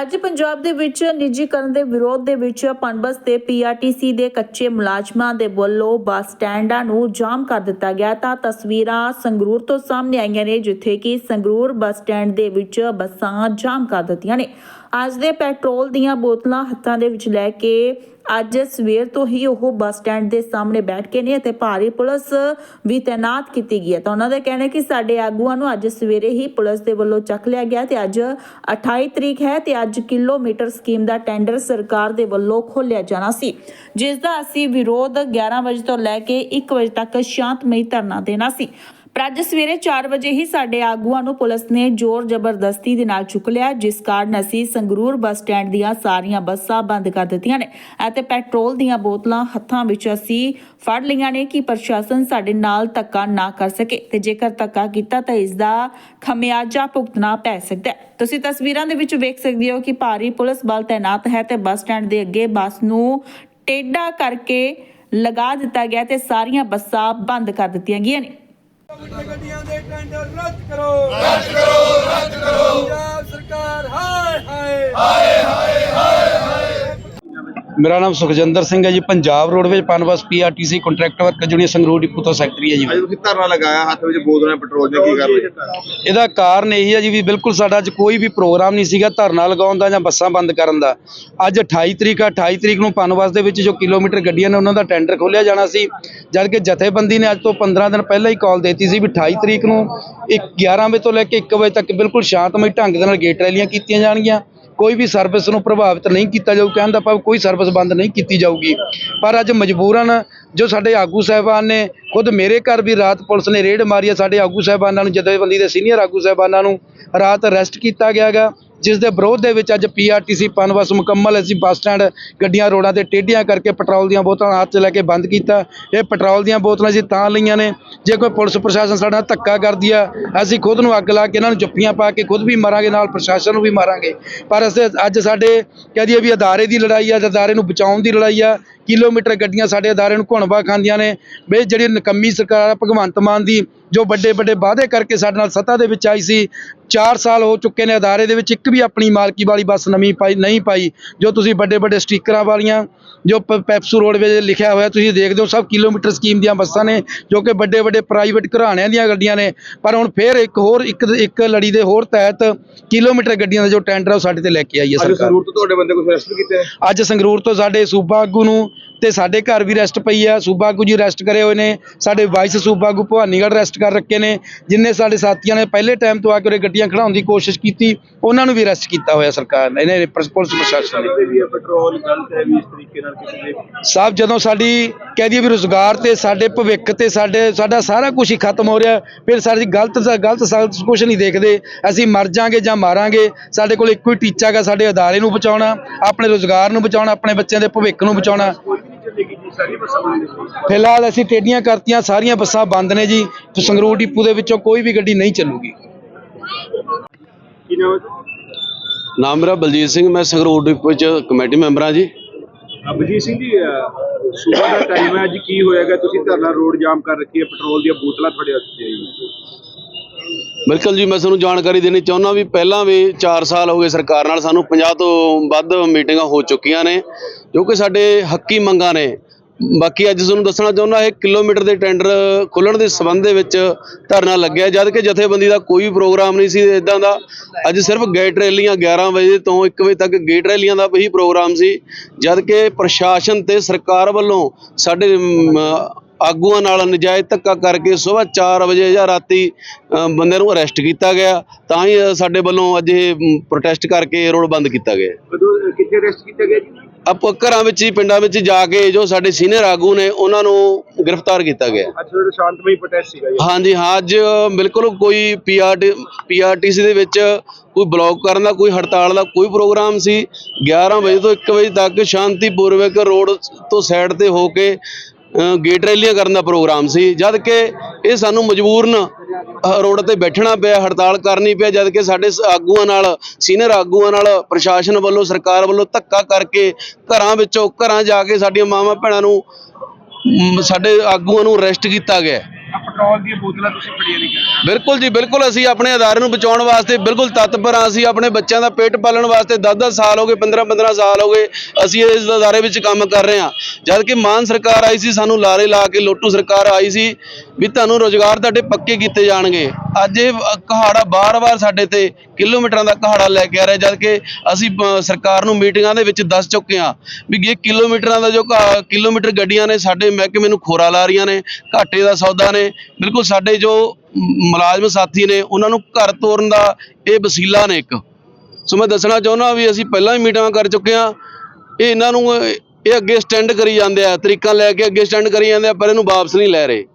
ਅੱਜ ਪੰਜਾਬ ਦੇ ਵਿੱਚ ਨਿੱਜੀਕਰਨ ਦੇ ਵਿਰੋਧ ਦੇ ਵਿੱਚ ਪਨਬਸ ਤੇ ਪੀਆਰਟੀਸੀ ਦੇ ਕੱਚੇ ਮੁਲਾਜ਼ਮਾਂ ਦੇ ਵੱਲੋਂ ਬੱਸ ਸਟੈਂਡਾਂ ਨੂੰ ਜਾਮ ਕਰ ਦਿੱਤਾ ਗਿਆ ਤਾਂ ਤਸਵੀਰਾਂ ਸੰਗਰੂਰ ਤੋਂ ਸਾਹਮਣੇ ਆਈਆਂ ਨੇ, ਜਿੱਥੇ ਕਿ ਸੰਗਰੂਰ ਬੱਸ ਸਟੈਂਡ ਦੇ ਵਿੱਚ ਬੱਸਾਂ ਜਾਮ ਕਰ ਦਿੱਤੀਆਂ ਨੇ। ਅੱਜ ਦੇ ਪੈਟਰੋਲ ਦੀਆਂ ਬੋਤਲਾਂ ਹੱਥਾਂ ਦੇ ਵਿੱਚ ਲੈ ਕੇ ਅੱਜ ਸਵੇਰ ਤੋਂ ਹੀ ਉਹ ਬੱਸ ਸਟੈਂਡ ਦੇ ਸਾਹਮਣੇ ਬੈਠ ਕੇ ਨੇ ਅਤੇ ਭਾਰੀ ਪੁਲਿਸ ਵੀ ਤਾਇਨਾਤ ਕੀਤੀ ਗਈ ਹੈ। ਤਾਂ ਉਹਨਾਂ ਦਾ ਕਹਿਣਾ ਹੈ ਕਿ ਸਾਡੇ ਆਗੂਆਂ ਨੂੰ ਅੱਜ ਸਵੇਰੇ ਹੀ ਪੁਲਿਸ ਦੇ ਵੱਲੋਂ ਚੱਕ ਲਿਆ ਗਿਆ ਤੇ ਅੱਜ 28 ਤਰੀਕ ਹੈ ਤੇ ਅੱਜ ਕਿਲੋਮੀਟਰ ਸਕੀਮ ਦਾ ਟੈਂਡਰ ਸਰਕਾਰ ਦੇ ਵੱਲੋਂ ਖੋਲ੍ਹਿਆ ਜਾਣਾ ਸੀ। ਜਿਸ ਦਾ ਅਸੀਂ ਵਿਰੋਧ 11 ਵਜੇ ਤੋਂ ਲੈ ਕੇ 1 ਵਜੇ ਤੱਕ ਸ਼ਾਂਤਮਈ ਧਰਨਾ ਦੇਣਾ ਸੀ। ਪਰ ਅੱਜ ਸਵੇਰੇ 4 ਵਜੇ ਹੀ ਸਾਡੇ ਆਗੂਆਂ ਨੂੰ ਪੁਲਿਸ ਨੇ ਜ਼ੋਰ ਜ਼ਬਰਦਸਤੀ ਦੇ ਨਾਲ ਚੁੱਕ ਲਿਆ, ਜਿਸ ਕਾਰਨ ਅਸੀਂ ਸੰਗਰੂਰ ਬੱਸ ਸਟੈਂਡ ਦੀਆਂ ਸਾਰੀਆਂ ਬੱਸਾਂ ਬੰਦ ਕਰ ਦਿੱਤੀਆਂ ਨੇ ਅਤੇ ਪੈਟਰੋਲ ਦੀਆਂ ਬੋਤਲਾਂ ਹੱਥਾਂ ਵਿੱਚ ਅਸੀਂ ਫੜ ਲਈਆਂ ਨੇ ਕਿ ਪ੍ਰਸ਼ਾਸਨ ਸਾਡੇ ਨਾਲ ਧੱਕਾ ਨਾ ਕਰ ਸਕੇ ਤੇ ਜੇਕਰ ਧੱਕਾ ਕੀਤਾ ਤਾਂ ਇਸ ਦਾ ਖਮਿਆਜਾ ਭੁਗਤਣਾ ਪੈ ਸਕਦਾ ਹੈ। ਤੁਸੀਂ ਤਸਵੀਰਾਂ ਦੇ ਵਿੱਚ ਵੇਖ ਸਕਦੇ ਹੋ ਕਿ ਭਾਰੀ ਪੁਲਿਸ ਬਲ ਤਾਇਨਾਤ ਹੈ ਤੇ ਬੱਸ ਸਟੈਂਡ ਦੇ ਅੱਗੇ ਬੱਸ ਨੂੰ ਟੇਢਾ ਕਰਕੇ ਲਗਾ ਦਿੱਤਾ ਗਿਆ ਤੇ ਸਾਰੀਆਂ ਬੱਸਾਂ ਬੰਦ ਕਰ ਦਿੱਤੀਆਂ ਗਈਆਂ ਨੇ। ਗੱਡੀਆਂ ਦੇ ਟੈਂਡਰ ਰੱਦ ਕਰੋ। ਰੱਦ ਕਰੋ ਰੱਦ ਕਰੋ। ਪੰਜਾਬ ਸਰਕਾਰ ਹਾਏ ਹਾਏ ਮੇਰਾ ਨਾਮ ਸੁਖਜਿੰਦਰ ਸਿੰਘ ਹੈ ਜੀ Punjab roadways Punbus PRTC contract worker junior Sangrur depot ਤੋਂ ਸੈਕਟਰੀ ਹੈ ਜੀ ਅੱਜ ਤੁਸੀਂ ਧਰਨਾ ਲਗਾਇਆ ਹੱਥ ਵਿੱਚ ਬੋਤਲਾਂ ਪੈਟਰੋਲ ਦੀਆਂ ਕੀ ਕਰ ਰਹੇ ਇਹਦਾ ਕਾਰਨ ਇਹੀ ਹੈ ਜੀ ਵੀ ਬਿਲਕੁਲ ਸਾਡਾ ਅੱਜ ਕੋਈ ਵੀ ਪ੍ਰੋਗਰਾਮ ਨਹੀਂ ਸੀਗਾ ਧਰਨਾ ਲਗਾਉਣ ਦਾ ਜਾਂ ਬੱਸਾਂ ਬੰਦ ਕਰਨ ਦਾ। ਅੱਜ 28 ਤਰੀਕ ਆ 28 ਤਰੀਕ ਨੂੰ ਪਨਬਸ ਦੇ ਵਿੱਚ ਜੋ ਕਿਲੋਮੀਟਰ ਗੱਡੀਆਂ ਨੇ ਉਹਨਾਂ ਦਾ ਟੈਂਡਰ ਖੋਲ੍ਹਿਆ ਜਾਣਾ ਸੀ। ਜਦ ਕਿ ਜਥੇਬੰਦੀ ਨੇ ਅੱਜ ਤੋਂ 15 ਦਿਨ ਪਹਿਲਾਂ ਹੀ ਕਾਲ ਦਿੱਤੀ ਸੀ ਵੀ 28 ਤਰੀਕ ਨੂੰ ਇੱਕ 11 ਵਜੇ ਤੋਂ ਲੈ ਕੇ 1 ਵਜੇ ਤੱਕ ਬਿਲਕੁਲ ਸ਼ਾਂਤਮਈ ਢੰਗ ਦੇ ਨਾਲ ਗੇਟ ਰੈਲੀਆਂ ਕੀਤੀਆਂ ਜਾਣਗੀਆਂ। ਕੋਈ ਵੀ ਸਰਵਿਸ ਨੂੰ ਪ੍ਰਭਾਵਿਤ ਨਹੀਂ ਕੀਤਾ ਜਾਊ, ਕਹਿਣ ਦਾ ਭਾਵ ਕੋਈ ਸਰਵਿਸ ਬੰਦ ਨਹੀਂ ਕੀਤੀ ਜਾਊਗੀ। ਪਰ ਅੱਜ ਮਜਬੂਰਨ ਜੋ ਸਾਡੇ ਆਗੂ ਸਾਹਿਬਾਨ ਨੇ, ਖੁਦ ਮੇਰੇ ਘਰ ਵੀ ਰਾਤ ਪੁਲਿਸ ਨੇ ਰੇਡ ਮਾਰੀ ਹੈ, ਸਾਡੇ ਆਗੂ ਸਾਹਿਬਾਨਾਂ ਨੂੰ, ਜਥੇਬੰਦੀ ਦੇ ਸੀਨੀਅਰ ਆਗੂ ਸਾਹਿਬਾਨਾਂ ਨੂੰ ਰਾਤ ਅਰੈਸਟ ਕੀਤਾ ਗਿਆ ਗਾ ਜਿਸ ਦੇ ਵਿਰੋਧ ਦੇ ਵਿੱਚ ਅੱਜ ਪੀਆਰਟੀਸੀ ਪਨਬਸ ਮੁਕੰਮਲ ਅਸੀਂ ਬੱਸ ਸਟੈਂਡ ਗੱਡੀਆਂ, ਰੋਡਾਂ ਤੇ ਟੇਢੀਆਂ ਕਰਕੇ ਪੈਟਰੋਲ ਦੀਆਂ ਬੋਤਲਾਂ ਹੱਥ 'ਚ ਲੈ ਕੇ ਬੰਦ ਕੀਤਾ। ਇਹ ਪੈਟਰੋਲ ਦੀਆਂ ਬੋਤਲਾਂ ਅਸੀਂ ਤਾਂ ਲਈਆਂ ਨੇ। ਜੇ ਕੋਈ ਪੁਲਿਸ ਪ੍ਰਸ਼ਾਸਨ ਸਾਡਾ ਧੱਕਾ ਕਰਦੀ ਆ, ਅਸੀਂ ਖੁਦ ਨੂੰ ਅੱਗ ਲਾ ਕੇ ਇਹਨਾਂ ਨੂੰ ਜੱਫੀਆਂ ਪਾ ਕੇ ਖੁਦ ਵੀ ਮਰਾਂਗੇ, ਨਾਲ ਪ੍ਰਸ਼ਾਸਨ ਨੂੰ ਵੀ ਮਾਰਾਂਗੇ। ਪਰ ਅਸੀਂ ਅੱਜ ਸਾਡੇ ਕਹਿ ਦਈਏ ਵੀ ਅਦਾਰੇ ਦੀ ਲੜਾਈ ਆ ਅਦਾਰੇ ਨੂੰ ਬਚਾਉਣ ਦੀ ਲੜਾਈ ਆ। ਕਿਲੋਮੀਟਰ ਗੱਡੀਆਂ ਸਾਡੇ ਅਦਾਰੇ ਨੂੰ ਘੁਣਵਾ ਖਾਂਦੀਆਂ ਨੇ। ਵੀ ਜਿਹੜੀ ਨਕੰਮੀ ਸਰਕਾਰ ਆ, ਭਗਵੰਤ ਮਾਨ ਦੀ, ਜੋ ਵੱਡੇ ਵੱਡੇ ਵਾਅਦੇ ਕਰਕੇ ਸਾਡੇ ਨਾਲ ਸੱਤਾ ਦੇ ਵਿੱਚ ਆਈ ਸੀ 4 ਸਾਲ ਹੋ ਚੁੱਕੇ ਨੇ ਅਦਾਰੇ ਦੇ ਵਿੱਚ, ਇੱਕ ਵੀ ਆਪਣੀ ਮਾਲਕੀ ਵਾਲੀ ਬੱਸ ਨਵੀਂ ਪਾਈ, ਨਹੀਂ ਪਾਈ, ਜੋ ਤੁਸੀਂ ਵੱਡੇ ਵੱਡੇ ਸਟickਰਾਂ ਵਾਲੀਆਂ ਜੋ ਪੈਪਸੂ ਰੋਡਵੇਜ ਲਿਖਿਆ ਹੋਇਆ ਤੁਸੀਂ ਦੇਖਦੇ ਹੋ ਸਭ ਕਿਲੋਮੀਟਰ ਸਕੀਮ ਦੀਆਂ ਬੱਸਾਂ ਨੇ ਜੋ ਕਿ ਵੱਡੇ ਵੱਡੇ ਪ੍ਰਾਈਵੇਟ ਘਰਾਣਿਆਂ ਦੀਆਂ ਗੱਡੀਆਂ ਨੇ। ਪਰ ਹੁਣ ਫੇਰ ਇੱਕ ਹੋਰ ਇੱਕ ਇੱਕ ਲੜੀ ਦੇ ਹੋਰ ਤਹਿਤ ਕਿਲੋਮੀਟਰ ਗੱਡੀਆਂ ਦਾ ਜੋ ਟੈਂਡਰ ਉਹ ਸਾਡੇ ਤੇ ਲੈ ਕੇ ਆਈ ਹੈ ਅੱਜ ਸਰਕਾਰ। ਸੰਗਰੂਰ ਤੋਂ ਤੁਹਾਡੇ ਬੰਦੇ ਕੁਝ ਅਰੈਸਟ ਕੀਤੇ ਅੱਜ ਸੰਗਰੂਰ ਤੋਂ ਸਾਡੇ ਸੂਬਾ ਆਗੂ ਨੂੰ ਤੇ ਸਾਡੇ ਘਰ ਵੀ ਅਰੈਸਟ ਪਈ ਆ। ਸੂਬਾ ਆਗੂ ਜੀ ਅਰੈਸਟ ਕਰੇ ਹੋਏ ਨੇ। ਸਾਡੇ ਵਾਈਸ ਸੂਬਾ ਆਗੂ ਭਵਾਨੀਗੜ੍ਹ ਅਰੈਸਟ ਕਰ ਰੱਖੇ ਨੇ। ਜਿੰਨੇ ਸਾਡੇ ਸਾਥੀਆਂ ਨੇ ਪਹਿਲੇ ਟਾਈਮ ਤੋਂ ਆ ਕੇ ਉਰੇ ਗੱਡੀਆਂ ਖੜਾਉਣ ਦੀ ਕੋਸ਼ਿਸ਼ ਕੀਤੀ ਉਹਨਾਂ ਨੂੰ ਵੀ ਅਰੈਸਟ ਕੀਤਾ ਹੋਇਆ ਸਰਕਾਰ ਨੇ ਇਹਨੇ ਪੁਲਿਸ ਪ੍ਰਸ਼ਾਸਨ ਨੇ। ਵੀ ਪੈਟਰੋਲ ਗਲਤ ਹੈ ਵੀ ਇਸ ਤਰੀਕੇ ਨਾਲ ਕਿਸੇ ਦੇ ਸਾਹਿਬ ਜਦੋਂ ਸਾਡੀ ਕਹਿ ਦਈਏ ਵੀ ਰੁਜ਼ਗਾਰ ਤੇ ਸਾਡੇ ਭਵਿੱਖ ਤੇ ਸਾਡੇ ਸਾਡਾ ਸਾਰਾ ਕੁਝ ਹੀ ਖਤਮ ਹੋ ਰਿਹਾ ਫਿਰ ਸਾਡੀ ਗਲਤ ਗਲਤ ਕੁਝ ਨਹੀਂ ਦੇਖਦੇ। ਅਸੀਂ ਮਰ ਜਾਾਂਗੇ ਜਾਂ ਮਾਰਾਂਗੇ ਸਾਡੇ ਕੋਲ ਇੱਕੋ ਹੀ ਟੀਚਾ ਗਾ ਸਾਡੇ ਅਦਾਰੇ ਨੂੰ ਬਚਾਉਣਾ ਆਪਣੇ ਰੁਜ਼ਗਾਰ ਨੂੰ ਬਚਾਉਣਾ ਆਪਣੇ ਬੱਚਿਆਂ ਦੇ ਭਵਿੱਖ ਨੂੰ ਬਚਾਉਣਾ। ਫਿਲਹਾਲ ਅਸੀਂ ਟੇਡੀਆਂ ਕਰਤੀਆਂ ਸਾਰੀਆਂ ਬੱਸਾਂ ਬੰਦ ਨੇ ਜੀ। ਤੇ ਸੰਗਰੂਰ ਡਿਪੂ ਦੇ ਵਿੱਚੋਂ ਕੋਈ ਵੀ ਗੱਡੀ ਨਹੀਂ ਚੱਲੂਗੀ। ਨਾਮ ਨਾਮ ਮੇਰਾ ਬਲਜੀਤ ਸਿੰਘ ਮੈਂ ਸੰਗਰੂਰ ਡਿਪੂ ਵਿੱਚ ਕਮੇਟੀ ਮੈਂਬਰ ਹਾਂ ਜੀ। ਅਭਜੀਤ ਸਿੰਘ ਜੀ ਸਵੇਰ ਦਾ ਟਾਈਮ ਹੈ, ਅੱਜ ਕੀ ਹੋਏਗਾ ਤੁਸੀਂ ਧਰਨਾ ਰੋਡ ਜਾਮ ਕਰ ਰੱਖੀ ਹੈ ਪੈਟਰੋਲ ਦੀਆਂ ਬੋਤਲਾਂ ਤੁਹਾਡੇ ਹੱਥ 'ਚ ਆਈ ਬਿਲਕੁਲ ਜੀ, ਮੈਂ ਤੁਹਾਨੂੰ ਜਾਣਕਾਰੀ ਦੇਣੀ ਚਾਹੁੰਦਾ ਵੀ ਪਹਿਲਾਂ ਵੀ 4 ਸਾਲ ਹੋ ਗਏ ਸਰਕਾਰ ਨਾਲ ਸਾਨੂੰ 50 ਤੋਂ ਵੱਧ ਮੀਟਿੰਗਾਂ ਹੋ ਚੁੱਕੀਆਂ ਨੇ, ਜੋ ਕਿ ਸਾਡੇ ਹੱਕੀ ਮੰਗਾਂ ਨੇ। ਬਾਕੀ ਅੱਜ ਤੁਹਾਨੂੰ ਦੱਸਣਾ ਚਾਹੁੰਦਾ ਇਹ ਕਿਲੋਮੀਟਰ ਦੇ ਟੈਂਡਰ ਖੁੱਲਣ ਦੇ ਸਬੰਧ ਦੇ ਵਿੱਚ ਧਰਨਾ ਲੱਗਿਆ ਜਦ ਕਿ ਜਥੇਬੰਦੀ ਦਾ ਕੋਈ ਪ੍ਰੋਗਰਾਮ ਨਹੀਂ ਸੀ ਇਦਾਂ ਦਾ। ਅੱਜ ਸਿਰਫ ਗੇਟ ਰੈਲੀਆਂ 11 ਵਜੇ ਤੋਂ 1 ਵਜੇ ਤੱਕ ਗੇਟ ਰੈਲੀਆਂ ਦਾ ਹੀ ਪ੍ਰੋਗਰਾਮ ਸੀ ਜਦ ਕਿ ਪ੍ਰਸ਼ਾਸਨ ਤੇ ਸਰਕਾਰ ਵੱਲੋਂ ਸਾਡੇ ਆਗੂਆਂ ਨਾਲ ਨਜਾਇਜ਼ ਧੱਕਾ ਕਰਕੇ ਸਵੇਰ 4 ਵਜੇ ਜਾਂ ਰਾਤੀ ਅ, ਬੰਦੇ ਨੂੰ ਅਰੈਸਟ ਕੀਤਾ ਗਿਆ। ਤਾਂ ਹੀ ਸਾਡੇ ਵੱਲੋਂ ਅੱਜ ਇਹ ਪ੍ਰੋਟੈਸਟ ਕਰਕੇ ਰੋਡ ਬੰਦ ਕੀਤਾ ਗਿਆ। ਕਿੱਥੇ ਅਰੈਸਟ ਕੀਤਾ ਗਿਆ ਜੀ? ਆਪਾਂ ਘਰਾਂ ਵਿੱਚ ਹੀ ਪਿੰਡਾਂ ਵਿੱਚ ਜਾ ਕੇ ਜੋ ਸਾਡੇ ਸੀਨੀਅਰ ਆਗੂ ਨੇ ਉਹਨਾਂ ਨੂੰ ਗ੍ਰਿਫਤਾਰ ਕੀਤਾ ਗਿਆ। ਅੱਜ ਤੁਹਾਡਾ ਸ਼ਾਂਤਮਈ ਪ੍ਰੋਟੈਸਟ ਸੀਗਾ ਜੀ। ਹਾਂਜੀ ਹਾਂ ਅੱਜ ਬਿਲਕੁਲ ਕੋਈ ਪੀਆਰਟੀ ਪੀਆਰਟੀਸੀ ਦੇ ਵਿੱਚ ਕੋਈ ਬਲੌਕ ਕਰਨ ਦਾ ਕੋਈ ਹੜਤਾਲ ਦਾ ਕੋਈ ਪ੍ਰੋਗਰਾਮ ਸੀ। 11 ਵਜੇ ਤੋਂ 1 ਵਜੇ ਤੱਕ ਸ਼ਾਂਤੀਪੂਰਵਕ ਰੋਡ ਤੋਂ ਸਾਈਡ ਤੇ ਹੋ ਕੇ ਗੇਟ ਰੈਲੀਆਂ ਕਰਨ ਦਾ ਪ੍ਰੋਗਰਾਮ ਸੀ, ਜਦ ਕਿ ਇਹ ਸਾਨੂੰ ਮਜਬੂਰਨ ਰੋਡ ਤੇ ਬੈਠਣਾ ਪਿਆ, ਹੜਤਾਲ ਕਰਨੀ ਪਿਆ, ਜਦ ਕਿ ਸਾਡੇ ਆਗੂਆਂ ਨਾਲ, ਸੀਨੀਅਰ ਆਗੂਆਂ ਨਾਲ, ਪ੍ਰਸ਼ਾਸਨ ਵੱਲੋਂ, ਸਰਕਾਰ ਵੱਲੋਂ ਧੱਕਾ ਕਰਕੇ ਘਰਾਂ ਵਿੱਚੋਂ, ਘਰਾਂ ਜਾ ਕੇ ਸਾਡੀਆਂ ਮਾਵਾਂ ਭੈਣਾਂ ਨੂੰ ਸਾਡੇ ਆਗੂਆਂ ਨੂੰ ਅਰੈਸਟ ਕੀਤਾ ਗਿਆ। ਪੈਟਰੋਲ ਦੀਆਂ ਬੋਤਲਾਂ ਤੁਸੀਂ ਫੜੀਆਂ ਨਹੀਂ ਕਰਦੇ ਬਿਲਕੁਲ ਜੀ, ਬਿਲਕੁਲ ਅਸੀਂ ਆਪਣੇ ਅਦਾਰੇ ਨੂੰ ਬਚਾਉਣ ਵਾਸਤੇ ਬਿਲਕੁਲ ਤਤਪਰ ਹਾਂ। ਅਸੀਂ ਆਪਣੇ ਬੱਚਿਆਂ ਦਾ ਪੇਟ ਪਾਲਣ ਵਾਸਤੇ 10-10 ਸਾਲ ਹੋ ਗਏ 15-15 ਸਾਲ ਹੋ ਗਏ, ਅਸੀਂ ਇਸ ਅਦਾਰੇ ਵਿੱਚ ਕੰਮ ਕਰ ਰਹੇ ਹਾਂ। ਜਦ ਕਿ ਮਾਨ ਸਰਕਾਰ ਆਈ ਸੀ, ਸਾਨੂੰ ਲਾਰੇ ਲਾ ਕੇ ਲੋਟੂ ਸਰਕਾਰ ਆਈ ਸੀ ਵੀ ਤੁਹਾਨੂੰ ਰੋਜ਼ਗਾਰ ਤੁਹਾਡੇ ਪੱਕੇ ਕੀਤੇ ਜਾਣਗੇ। ਅੱਜ ਇਹ ਕਹਾੜਾ ਬਾਰ-ਬਾਰ ਸਾਡੇ ਤੇ ਕਿਲੋਮੀਟਰਾਂ ਦਾ ਕਹਾੜਾ ਲੈ ਕੇ ਆ ਰਿਹਾ ਜਦ ਕਿ ਅਸੀਂ ਸਰਕਾਰ ਨੂੰ ਮੀਟਿੰਗਾਂ ਦੇ ਵਿੱਚ ਦੱਸ ਚੁੱਕੇ ਹਾਂ ਵੀ ਇਹ ਕਿਲੋਮੀਟਰਾਂ ਦਾ ਜੋ ਕਿਲੋਮੀਟਰ ਗੱਡੀਆਂ ਨੇ, ਸਾਡੇ ਮਹਿਕਮੇ ਨੂੰ ਖੋਰਾ ਲਾ ਰਹੀਆਂ ਨੇ, ਘਾਟੇ ਦਾ ਸੌਦਾ ਨੇ, ਬਿਲਕੁਲ ਸਾਡੇ ਜੋ ਮੁਲਾਜ਼ਮ ਸਾਥੀ ਨੇ, ਉਹਨਾਂ ਨੂੰ ਘਰ ਤੋਰਨ ਦਾ ਇਹ ਵਸੀਲਾ ਨੇ ਇੱਕ। ਸੋ ਮੈਂ ਦੱਸਣਾ ਚਾਹੁੰਦਾ ਵੀ ਅਸੀਂ ਪਹਿਲਾਂ ਹੀ ਮੀਟਿੰਗਾਂ ਕਰ ਚੁੱਕੇ ਹਾਂ। ਇਹ ਇਹਨਾਂ ਨੂੰ ਇਹ ਅੱਗੇ ਸਟੈਂਡ ਕਰੀ ਜਾਂਦੇ ਆ, ਤਰੀਕਾਂ ਲੈ ਕੇ ਅੱਗੇ ਸਟੈਂਡ ਕਰੀ ਜਾਂਦੇ ਆ, ਪਰ ਇਹਨੂੰ ਵਾਪਸ ਨਹੀਂ ਲੈ ਰਹੇ।